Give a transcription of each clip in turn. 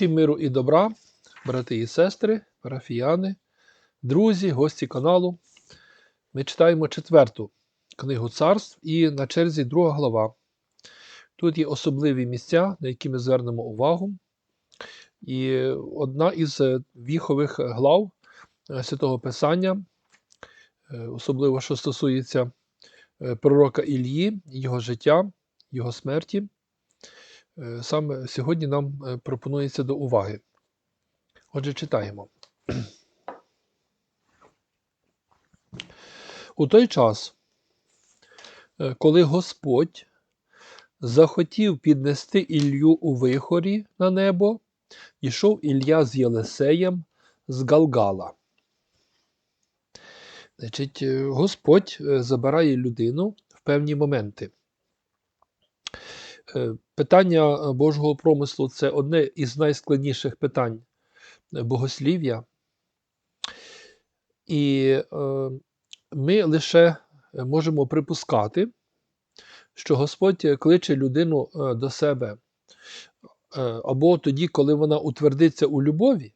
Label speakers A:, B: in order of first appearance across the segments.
A: Всім миру і добра, брати і сестри, парафіяни, друзі, гості каналу. Ми читаємо четверту книгу царств і на черзі друга глава. Тут є особливі місця, на які ми звернемо увагу. І одна із е, віхових глав е, Святого Писання, е, особливо що стосується пророка Ілії, його життя, його смерті. Е, Саме сьогодні нам е, пропонується до уваги. Отже, читаємо. У той час, е, коли Господь захотів піднести Ілью у вихорі на небо, йшов Ілля з Єлисеєм з Галгала. Значить, Господь забирає людину в певні моменти. Е, Питання е, Божого промислу це одне із найскладніших питань е, богослів'я. І ми лише можемо припускати, що Господь кличе людину до себе або тоді, коли вона утвердиться у любові,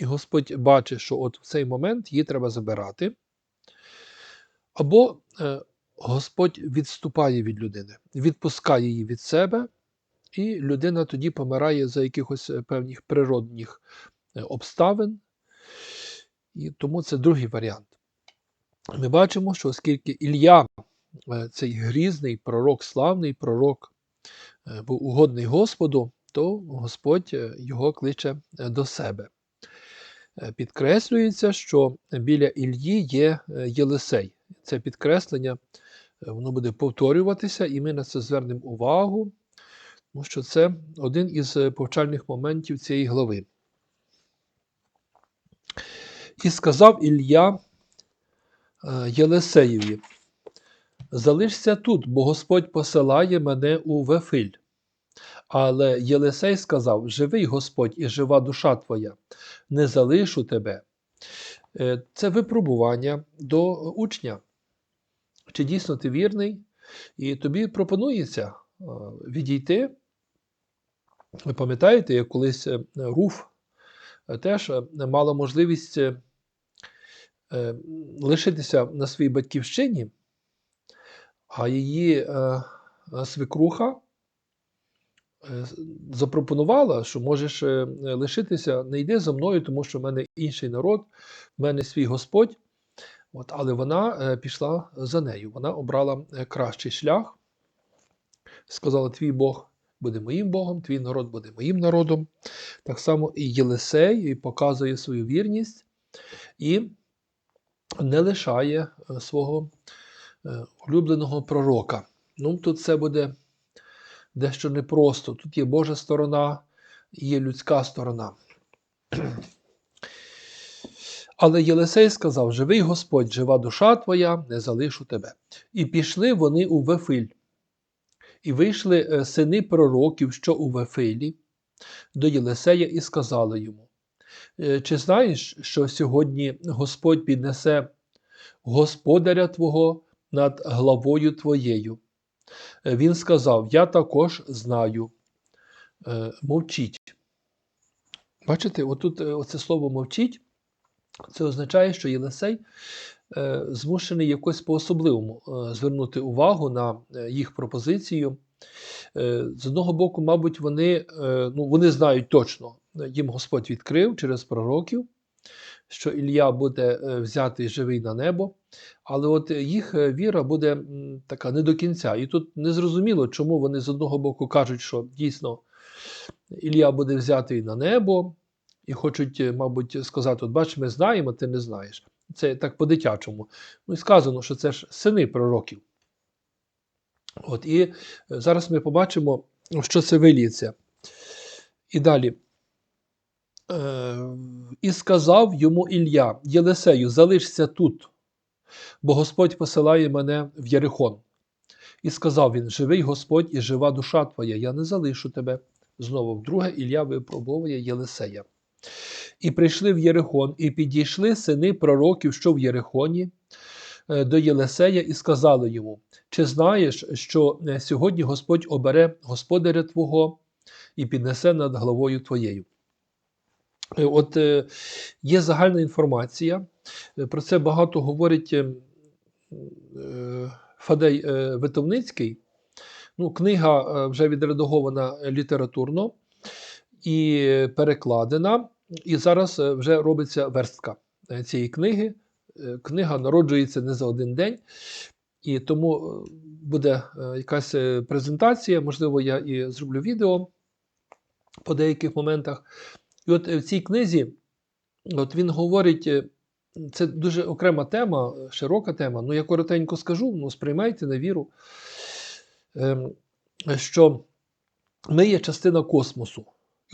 A: і Господь бачить, що от в цей момент її треба забирати, або Господь відступає від людини, відпускає її від себе, і людина тоді помирає за якихось е, певних природних е, обставин. І тому це другий варіант. Ми бачимо, що оскільки Ілля, е, цей грізний пророк, славний пророк, був угодний Господу, то Господь його кличе до себе. Підкреслюється, що біля Ільї є Єлисей. Це підкреслення воно буде повторюватися, і ми на це звернемо увагу, тому що це один із е, повчальних моментів цієї глави. І сказав Ілля е, Єлисеєві: Залишся тут, бо Господь посилає мене у Вефиль. Але Єлисей сказав: Живий Господь і жива душа твоя, не залишу тебе. Е, Це випробування до учня. Чи дійсно ти вірний? І тобі пропонується е, відійти. Ви пам'ятаєте, як колись е, Руф е, теж мала можливість лишитися на своїй батьківщині, а її свекруха запропонувала, що можеш лишитися, не йди за мною, тому що в мене інший народ, в мене свій Господь. От, але вона е, пішла за нею. Вона обрала е, кращий шлях, сказала: Твій Бог буде моїм Богом, твій народ буде моїм народом. Так само і Єлисей показує свою вірність і не лишає е, свого улюбленого пророка. Ну, тут це буде дещо непросто. Тут є Божа сторона є людська сторона. Але Єлисей сказав: Живий Господь, жива душа твоя, не залишу тебе. І пішли вони у Вефиль. І вийшли е, сини пророків, що у Вефилі, до Єлисея, і сказали йому: «Е, Чи знаєш, що сьогодні Господь піднесе господаря Твого над главою твоєю? Е, Він сказав: Я також знаю. Мовчіть. Бачите, отут оце слово мовчіть. Це означає, що Єлисей е, змушений якось по-особливому е, звернути увагу на е, їх пропозицію. З одного боку, мабуть, вони, ну, вони знають точно, їм Господь відкрив через пророків, що Ілля буде взятий живий на небо, але от їх віра буде така не до кінця. І тут незрозуміло, чому вони з одного боку кажуть, що дійсно Ілля буде взятий на небо, і хочуть, е, мабуть, сказати: от бач, ми знаємо, ти не знаєш. Це так по-дитячому. Ну і сказано, що це ж сини пророків. От, і е, зараз ми побачимо, що це виліється. І далі. Е, і сказав йому Ілля, Єлисею, залишся тут, бо Господь посилає мене в Єрихон. І сказав він: Живий Господь і жива душа твоя, я не залишу тебе. Знову вдруге Ілля випробовує Єлисея. І прийшли в Єрихон, і підійшли сини пророків, що в Єрихоні, е, до Єлисея, і сказали йому: Чи знаєш, що е, сьогодні Господь обере господаря Твого і піднесе над головою твоєю? Е, От є загальна інформація. Про це багато говорить е, е, Фадей Витовницький. Ну, книга вже відредагована літературно і перекладена. І зараз е, вже робиться верстка е, цієї книги. Е, Книга народжується не за один день, і тому буде якась презентація. Можливо, я і зроблю відео по деяких моментах. І от в цій книзі от він говорить, це дуже окрема тема, широка тема. Ну, я коротенько скажу, ну, сприймайте на віру, ем, що ми є частина космосу.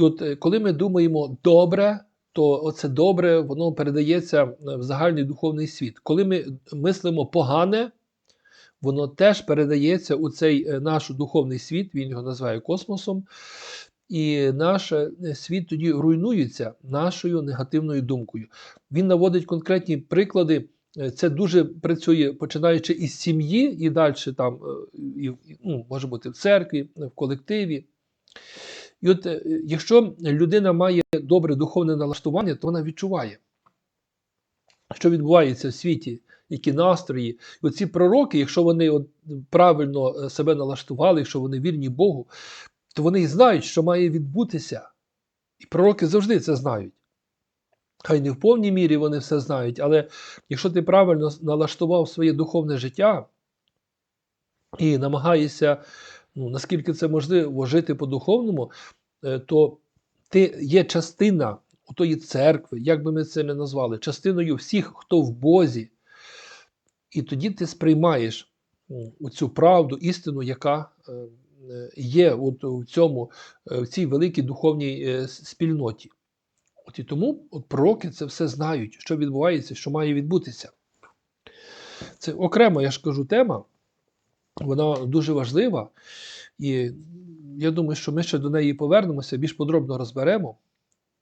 A: І от е, коли ми думаємо добре, то оце добре, воно передається е, в загальний духовний світ. Коли ми мислимо погане, воно теж передається у цей е, наш духовний світ, він його називає космосом. І наш світ тоді руйнується нашою негативною думкою. Він наводить конкретні приклади. Це дуже працює починаючи із сім'ї і далі там, і, ну, може бути в церкві, в колективі. І от е, якщо людина має добре духовне налаштування, то вона відчуває, що відбувається в світі, які настрої. І оці пророки, якщо вони от правильно е, себе налаштували, якщо вони вірні Богу, то вони знають, що має відбутися. І пророки завжди це знають. Хай не в повній мірі вони все знають, але якщо ти правильно налаштував своє духовне життя і намагаєшся, ну, наскільки це можливо, жити по-духовному, е, то ти є частина у тої церкви, як би ми це не назвали, частиною всіх, хто в Бозі. І тоді ти сприймаєш цю правду, істину, яка е, є от у цьому, е, в цій великій духовній спільноті. От і тому от пророки це все знають, що відбувається, що має відбутися. Це окрема, я ж кажу, тема. Вона дуже важлива. І я думаю, що ми ще до неї повернемося, більш подробно розберемо.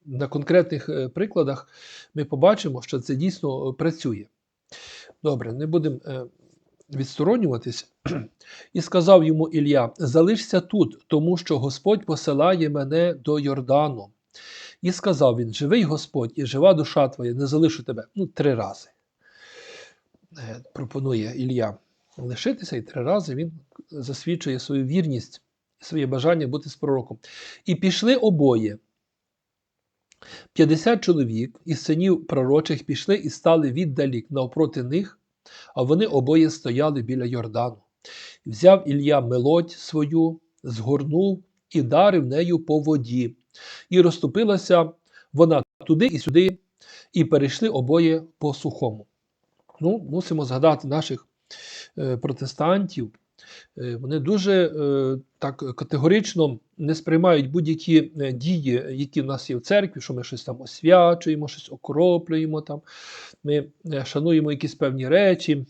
A: На конкретних е, прикладах ми побачимо, що це дійсно е, працює. Добре, не будемо е, відсторонюватись. І сказав йому Ілля: Залишся тут, тому що Господь посилає мене до Йордану. І сказав він: Живий Господь, і жива душа твоя, не залишу тебе. Ну, три рази. Пропонує Ілля лишитися, і три рази він засвідчує свою вірність, своє бажання бути з пророком. І пішли обоє. 50 чоловік із синів пророчих пішли і стали віддалік навпроти них, а вони обоє стояли біля Йордану. Взяв Ілля мелодь свою, згорнув і дарив нею по воді. І розступилася вона туди і сюди, і перейшли обоє по сухому. Ну, мусимо згадати наших протестантів. Е, Вони дуже е, так категорично не сприймають будь-які е, дії, які в нас є в церкві, що ми щось там освячуємо, щось окроплюємо, там, ми е, шануємо якісь певні речі.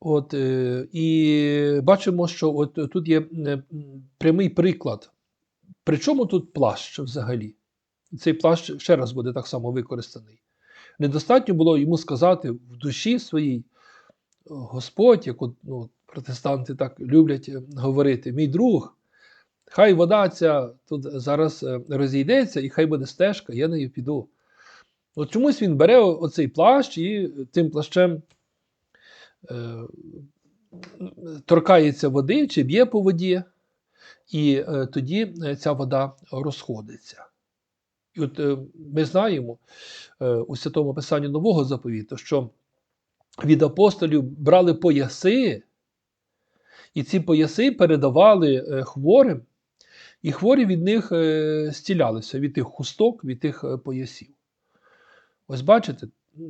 A: От, е, і бачимо, що от тут є е, прямий приклад. При чому тут плащ взагалі? Цей плащ ще раз буде так само використаний. Недостатньо було йому сказати в душі своїй, Господь, як ну, протестанти так люблять е, говорити, мій друг, хай вода ця тут зараз е, розійдеться, і хай буде стежка, я нею піду. От чомусь він бере оцей плащ і тим плащем е, торкається води чи б'є по воді, і е, тоді е, ця вода розходиться. І от е, ми знаємо е, у Святому Писанні Нового заповіту, що від апостолів брали пояси, і ці пояси передавали е, хворим, і хворі від них е, зцілялися, від тих хусток, від тих е, поясів. Ось бачите,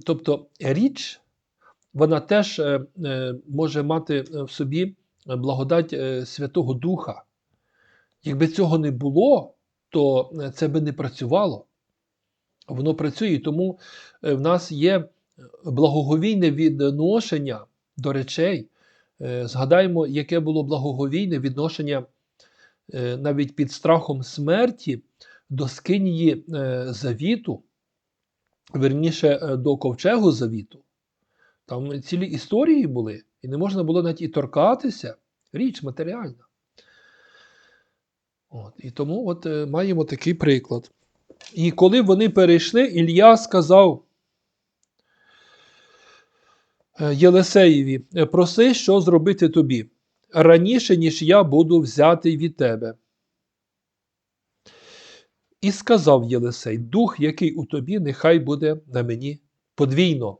A: тобто річ, вона теж може мати в собі благодать Святого Духа. Якби цього не було, то це би не працювало. Воно працює, і тому в нас є благоговійне відношення до речей. Е, Згадаємо, яке було благоговійне відношення е, навіть під страхом смерті до скинії е, завіту, верніше до ковчегу завіту. Там цілі історії були, і не можна було навіть і торкатися. Річ матеріальна. От, і тому от, маємо такий приклад. І коли вони перейшли, Ілля сказав Єлисеєві, проси, що зробити тобі, раніше, ніж я буду взятий від тебе. І сказав Єлисей: Дух, який у тобі, нехай буде на мені подвійно.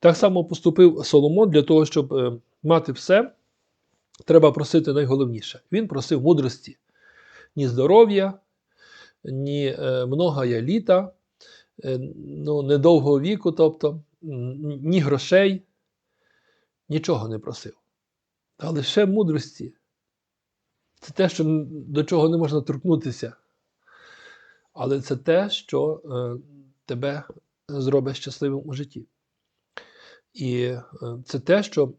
A: Так само поступив Соломон для того, щоб е, мати все, треба просити найголовніше. Він просив мудрості, ні здоров'я, ні е, многая літа, е, ну, недовгого віку, тобто, ні грошей, нічого не просив. А лише мудрості. Це те, що до чого не можна торкнутися. Але це те, що е, тебе зробить щасливим у житті. І е, це те, що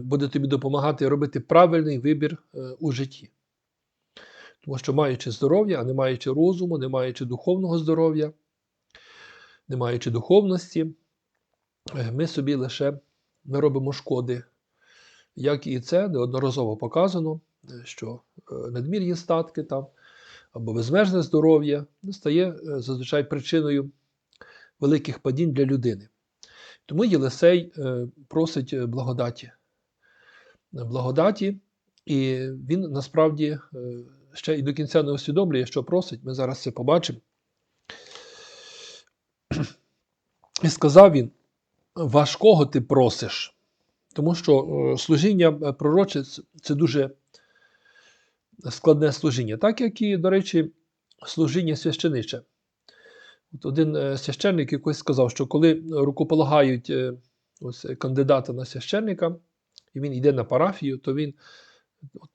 A: буде тобі допомагати робити правильний вибір е, у житті. Тому що, маючи здоров'я, а не маючи розуму, не маючи духовного здоров'я, не маючи духовності, ми собі лише ми робимо шкоди. Як і це неодноразово показано, е, що е, надмірні статки там або безмежне здоров'я стає е, зазвичай причиною великих падінь для людини. Тому Єлисей е, просить е, благодаті. Благодаті, і він насправді е, ще і до кінця не усвідомлює, що просить. Ми зараз це побачимо. І сказав він: важкого ти просиш. Тому що е, служіння е, пророче це- дуже складне служіння, так як і, до речі, служіння священиче. От один е, священник якось сказав, що коли рукополагають ось, кандидата на священника, і він йде на парафію, то він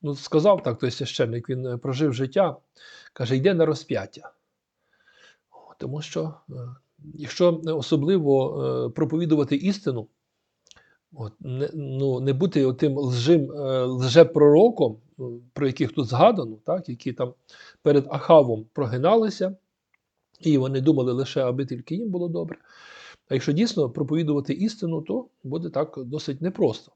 A: ну, сказав так, той священник, він прожив життя, каже, йде на розп'яття. Тому що, якщо особливо е, проповідувати істину, От, не, ну, не бути тим лжим, е, лжепророком, е, про яких тут згадано, так, які там перед Ахавом прогиналися, і вони думали лише, аби тільки їм було добре. А якщо дійсно проповідувати істину, то буде так досить непросто.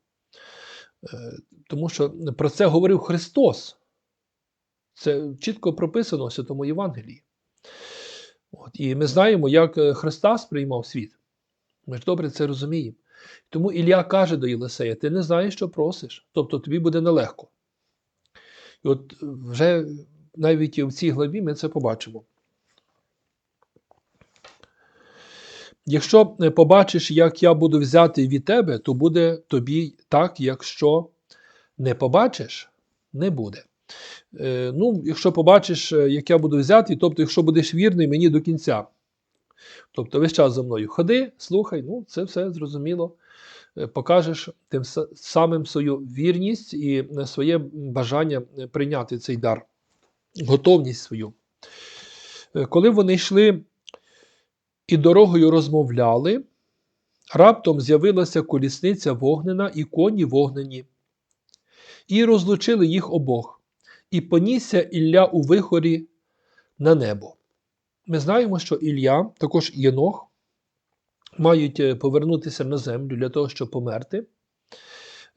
A: Е, Тому що про це говорив Христос. Це чітко прописано в Святому Євангелії. От, і ми знаємо, як е, Христа сприймав світ. Ми ж добре це розуміємо. Тому Ілля каже до Єлисея: ти не знаєш, що просиш, тобто тобі буде нелегко. І от вже навіть в цій главі ми це побачимо. Якщо е, побачиш, як я буду взяти від тебе, то буде тобі так, якщо не побачиш, не буде. Е, ну, якщо побачиш, е, як я буду взяти, тобто, якщо будеш вірний мені до кінця. Тобто весь час за мною ходи, слухай, ну це все зрозуміло. Е, Покажеш тим самим свою вірність і своє бажання прийняти цей дар, готовність свою. Коли вони йшли і дорогою розмовляли, раптом з'явилася колісниця вогнена і коні вогнені, і розлучили їх обох, і понісся Ілля у вихорі на небо. Ми знаємо, що Ілля, також Єнох, мають е, повернутися на землю для того, щоб померти.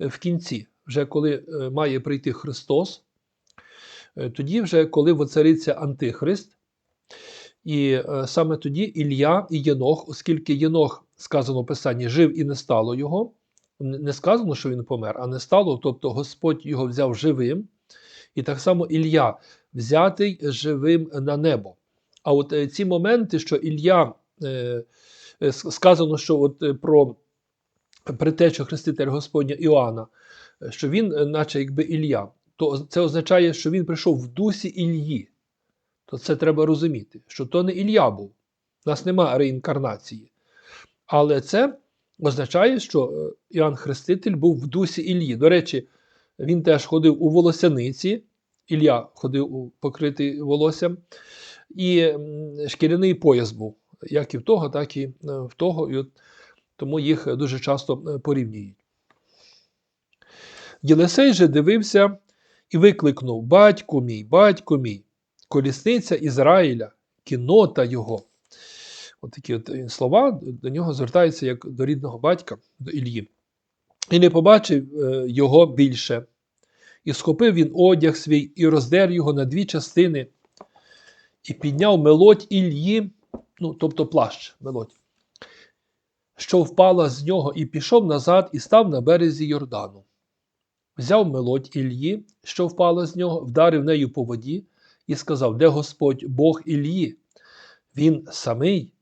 A: Е, В кінці, вже коли е, має прийти Христос, тоді, вже коли воцариться Антихрист, і саме тоді Ілля і Єнох, оскільки Єнох, сказано в Писанні, жив і не стало його, не сказано, що він помер, а не стало, тобто Господь його взяв живим, і так само Ілля взятий живим на небо. А от е, ці моменти, що Ілля, е, е, сказано, що от про притечу хрестителя Господня Іоанна, що він, наче якби Ілля, то це означає, що він прийшов в дусі Ільї. То це треба розуміти, що то не Ілля був. У нас немає реінкарнації. Але це означає, що Іоанн Хреститель був в дусі Іллі. До речі, він теж ходив у волосяниці, Ілля ходив покритий волоссям, і шкіряний пояс був, як і в того, так і е, в того. І от, тому їх дуже часто е, порівнюють. Єлисей же дивився і викликнув: Батько мій, батько мій, колісниця Ізраїля, кінота його. От такі от е, слова до нього звертаються як до рідного батька, до Ілії. І не побачив його більше. І схопив він одяг свій і роздер його на дві частини, і підняв мелодь Ільї, ну, тобто плащ мелодь, що впала з нього, і пішов назад, і став на березі Йордану. Взяв мелодь Ільї, що впала з нього, вдарив нею по воді, і сказав: Де Господь Бог Ільї? Він самий.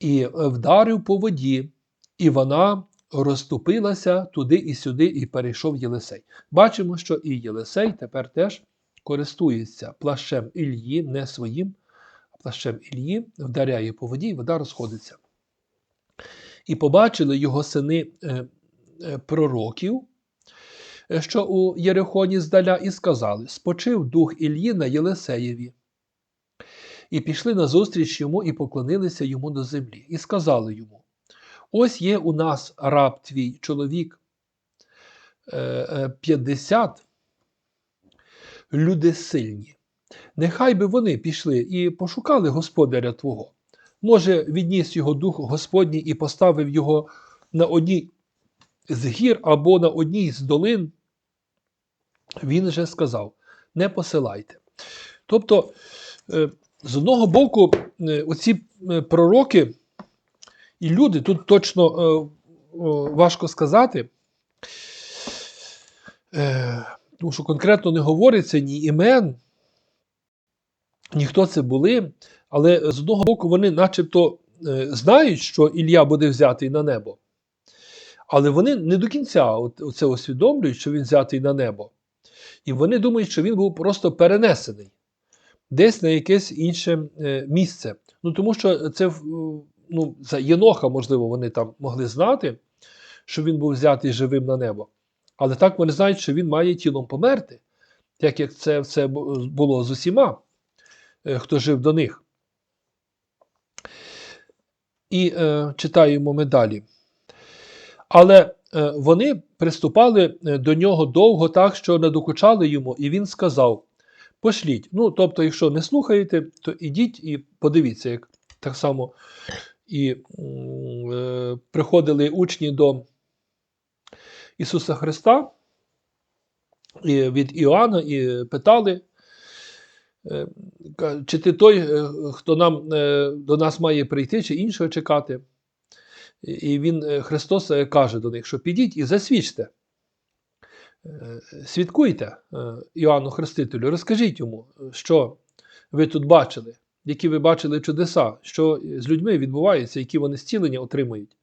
A: І вдарив по воді, і вона розступилася туди і сюди, і перейшов Єлисей. Бачимо, що і Єлисей тепер теж користується плащем Ільї, не своїм, а плащем Ільї, вдаряє по воді, і вода розходиться. І побачили його сини е, е, пророків, е, що у Єрихоні здаля, і сказали: Спочив дух Ільї на Єлисеєві. І пішли назустріч йому і поклонилися йому до землі, і сказали йому: Ось є у нас раб твій чоловік е, е, 50 люди сильні. Нехай би вони пішли і пошукали господаря Твого. Може, відніс його дух Господній і поставив його на одній з гір або на одній з долин. Він же сказав: не посилайте. Тобто, е, з одного боку, е, оці е, пророки і люди, тут точно е, важко сказати, тому що конкретно не говориться ні імен, ні хто це були, але з одного боку, вони начебто знають, що Ілля буде взятий на небо. Але вони не до кінця це усвідомлюють, що він взятий на небо. І вони думають, що він був просто перенесений десь на якесь інше е, місце. Ну тому що це ну, за Єноха, можливо, вони там могли знати, що він був взятий живим на небо. Але так вони знають, що він має тілом померти, так як це це було з усіма, е, хто жив до них. І е, читаємо ми далі. Але е, вони приступали е, до нього довго так, що надокучали йому, і він сказав: Пошліть. Ну, тобто, якщо не слухаєте, то ідіть і подивіться, як так само і е, приходили учні до Ісуса Христа і від Іоанна і питали, е, чи ти той, е, хто нам, до нас має прийти, чи іншого чекати. І він, Христос каже до них, що підіть і засвідчте. Свідкуйте Іоанну Хрестителю, розкажіть йому, що ви тут бачили, які ви бачили чудеса, що з людьми відбувається, які вони зцілення отримують.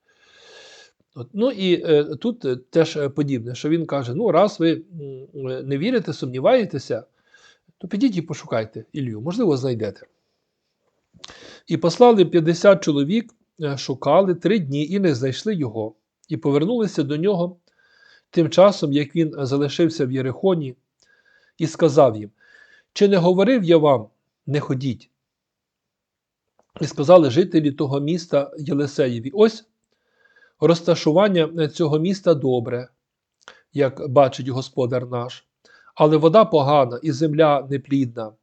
A: От, Ну і е, тут е, теж подібне, що він каже: ну, раз ви не вірите, сумніваєтеся, то підіть і пошукайте Ілью, можливо, знайдете. І послали 50 чоловік, шукали три дні і не знайшли його, і повернулися до нього тим часом, як він залишився в Єрихоні, і сказав їм: Чи не говорив я вам, не ходіть? І сказали жителі того міста Єлисеєві: ось розташування цього міста добре, як бачить господар наш, але вода погана і земля неплідна.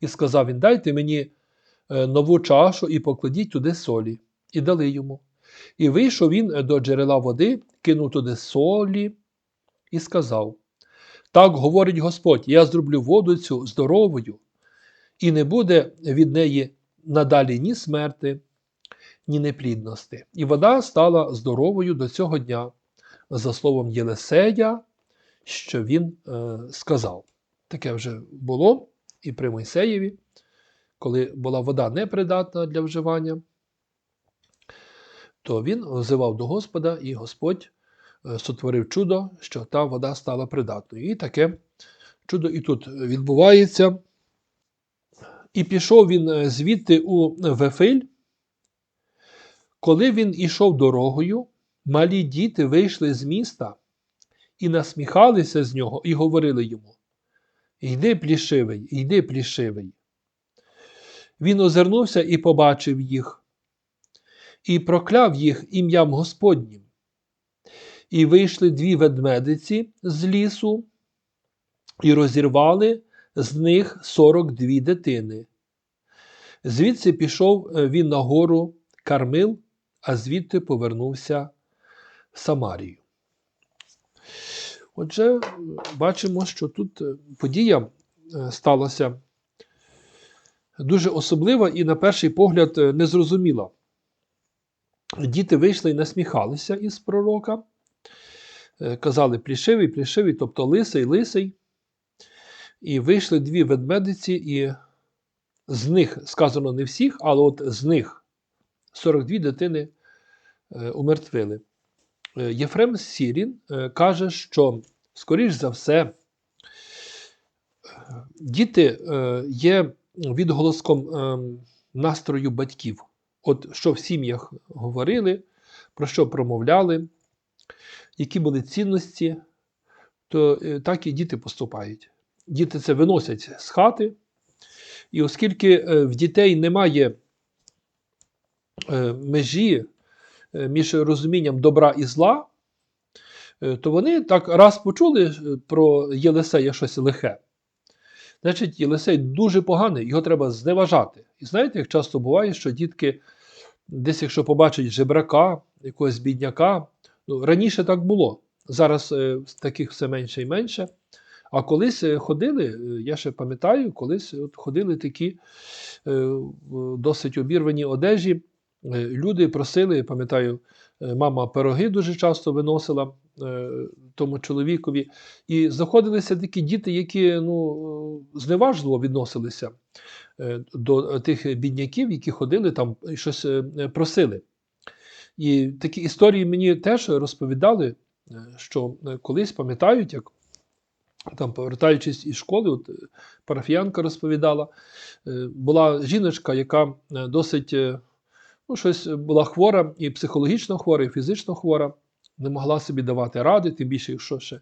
A: І сказав він: Дайте мені е, нову чашу і покладіть туди солі, і дали йому. І вийшов він до джерела води, кинув туди солі і сказав: Так говорить Господь: я зроблю воду цю здоровою, і не буде від неї надалі ні смерти, ні неплідності. І вода стала здоровою до цього дня, за словом Єлисея, що він е, сказав. Таке вже було і при Мойсеєві, коли була вода непридатна для вживання то він взивав до Господа, і Господь е, сотворив чудо, що та вода стала придатною. І таке чудо і тут відбувається. І пішов він е, звідти у Вефиль. Коли він ішов дорогою, малі діти вийшли з міста і насміхалися з нього, і говорили йому: Йди плішивий, йди плішивий. Він озирнувся і побачив їх, і прокляв їх ім'ям Господнім. І вийшли дві ведмедиці з лісу, і розірвали з них сорок дві дитини. Звідси пішов е, він на гору Кармил, а звідти повернувся в Самарію. Отже, бачимо, що тут е, подія е, сталася дуже особлива і, на перший погляд, незрозуміла. Діти вийшли і насміхалися із пророка, казали плішивий, плішивий, тобто лисий, лисий. І вийшли дві ведмедиці, і з них сказано не всіх, але от з них 42 дитини е, умертвили. Е, Єфрем Сірін е, каже, що, скоріш за все, діти є відголоском настрою батьків. От що в сім'ях говорили, про що промовляли, які були цінності, то так і діти поступають. Діти це виносять з хати, і оскільки е, в дітей немає е, межі е, між розумінням добра і зла, то вони так раз почули про Єлисея щось лихе. Значить, Єлисей дуже поганий, його треба зневажати. І знаєте, як часто буває, що дітки, десь, якщо побачать жебрака, якогось бідняка, ну, раніше так було. Зараз таких все менше і менше. А колись е, ходили, е, я ще пам'ятаю, колись от ходили такі е, досить обірвані одежі. Люди просили, пам'ятаю, мама пироги дуже часто виносила тому чоловікові. І знаходилися такі діти, які ну, зневажливо відносилися до тих бідняків, які ходили там і щось просили. І такі історії мені теж розповідали, що колись пам'ятають, як там, повертаючись із школи, от е, парафіянка розповідала, е, була жіночка, яка е, досить ну, щось була хвора, і психологічно хвора, і фізично хвора, не могла собі давати ради, тим більше, якщо ще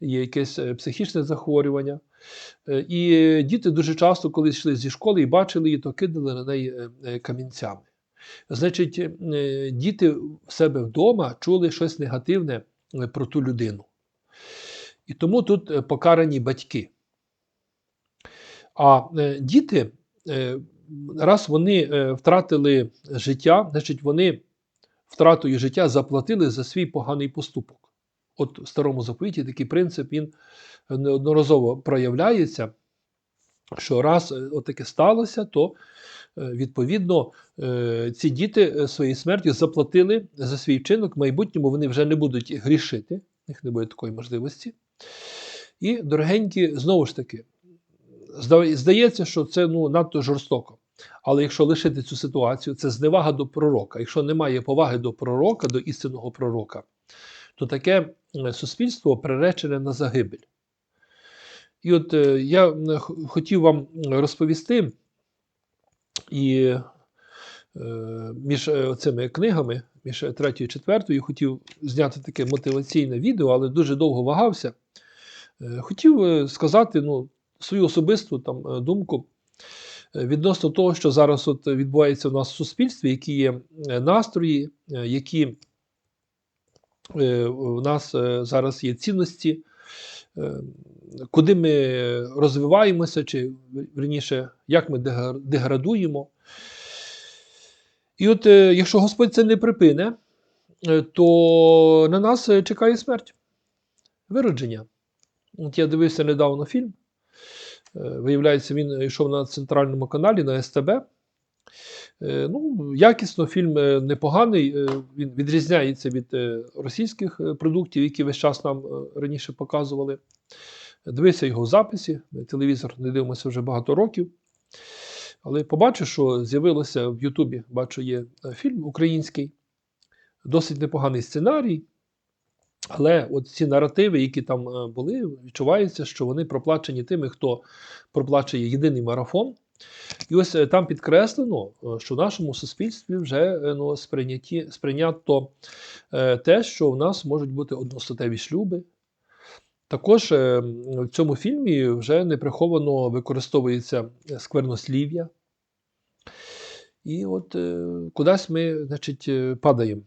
A: є якесь психічне захворювання. І діти дуже часто, коли йшли зі школи і бачили її, то кидали на неї камінцями. Значить, діти в себе вдома чули щось негативне про ту людину. І тому тут е, покарані батьки. А е, діти, е, раз вони втратили життя, значить вони втратою життя заплатили за свій поганий поступок. От в старому заповіті такий принцип він неодноразово проявляється, що раз е, отаке сталося, то відповідно ці діти своєю смертю заплатили за свій вчинок, в майбутньому вони вже не будуть грішити, них не буде такої можливості. І, дорогенькі, знову ж таки, здається, що це ну, надто жорстоко. Але якщо лишити цю ситуацію, це зневага до пророка. Якщо немає поваги до пророка, до істинного пророка, то таке суспільство приречене на загибель. І от е, я хотів вам розповісти, і е, між е, цими книгами, між третьою і четвертою, хотів зняти таке мотиваційне відео, але дуже довго вагався. Е, Хотів сказати ну, свою особисту там, е, думку е, відносно того, що зараз от відбувається у нас в суспільстві, які є настрої, які у нас зараз є цінності, куди ми розвиваємося, чи верніше, як ми деградуємо. І от якщо Господь це не припине, то на нас чекає смерть, виродження. От я дивився недавно фільм. Е, Виявляється, він йшов на центральному каналі на СТБ. Е, Ну, якісно фільм е, непоганий. Він відрізняється від російських продуктів, які весь час нам раніше показували. Дивився його в записі. Телевізор не дивимося вже багато років. Але побачив, що з'явилося в Ютубі, бачу, є фільм український, досить непоганий сценарій. Але от ці наративи, які там е, були, відчувається, що вони проплачені тими, хто проплачує єдиний марафон. І ось е, там підкреслено, е, що в нашому суспільстві вже ну, сприйняті, сприйнято те, що в нас можуть бути одностатеві шлюби. Також в цьому фільмі вже неприховано використовується сквернослів'я. І от кудись ми, значить, падаємо.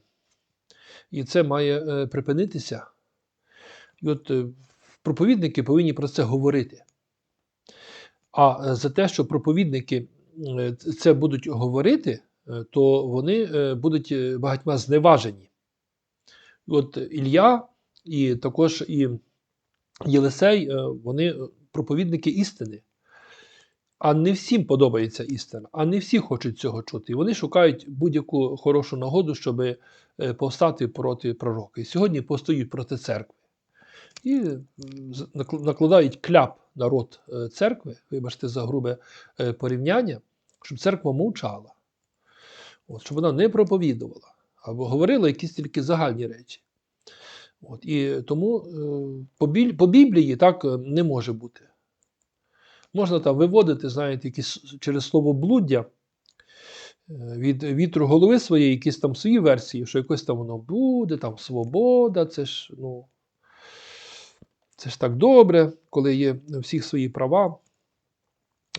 A: І це має е, припинитися. І от е, проповідники повинні про це говорити. А е, за те, що проповідники це будуть говорити, то вони будуть багатьма зневажені. От Ілля і також і Єлисей, вони проповідники істини. А не всім подобається істина, а не всі хочуть цього чути. І вони шукають будь-яку хорошу нагоду, щоб е, повстати проти пророка. І сьогодні постають проти церкви. І накладають кляп на рот е, церкви, вибачте за грубе е, порівняння, щоб церква мовчала, От, щоб вона не проповідувала або говорила якісь тільки загальні речі. От, і тому по, Біблії так не може бути. Можна там виводити, знаєте, якісь через слово блуддя е, від вітру голови своєї, якісь там свої версії, що якось там воно буде, там свобода, це ж, ну, це ж так добре, коли є всіх свої права.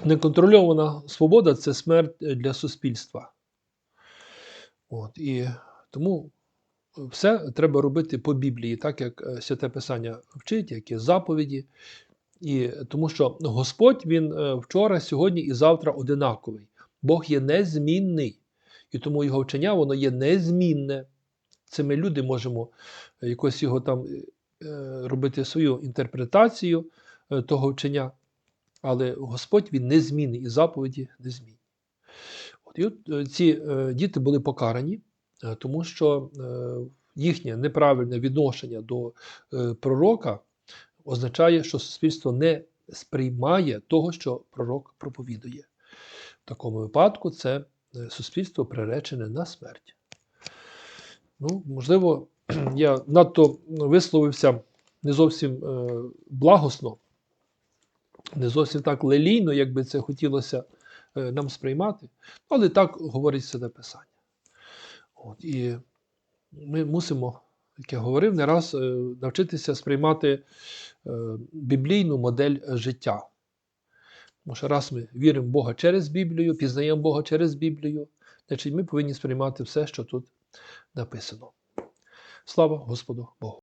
A: Неконтрольована свобода це смерть для суспільства. От, і тому все треба робити по Біблії, так як е, Святе Писання вчить, як є заповіді. І тому що Господь Він е, вчора, сьогодні і завтра одинаковий. Бог є незмінний. І тому його вчення воно є незмінне. Це ми люди можемо е, якось його там е, робити свою інтерпретацію того вчення. Але Господь він незмінний і заповіді незмінні. От, і от ці діти були покарані, тому що їхнє неправильне відношення до пророка означає, що суспільство не сприймає того, що пророк проповідує. В такому випадку це е, суспільство приречене на смерть. Ну, можливо, я надто висловився не зовсім е, благосно, не зовсім так лелійно, як би це хотілося е, нам сприймати, але так говорить Святе Писання. От, і ми мусимо, як я говорив, не раз навчитися сприймати біблійну модель життя. Тому що раз ми віримо в Бога через Біблію, пізнаємо Бога через Біблію, значить ми повинні сприймати все, що тут написано. Слава Господу Богу!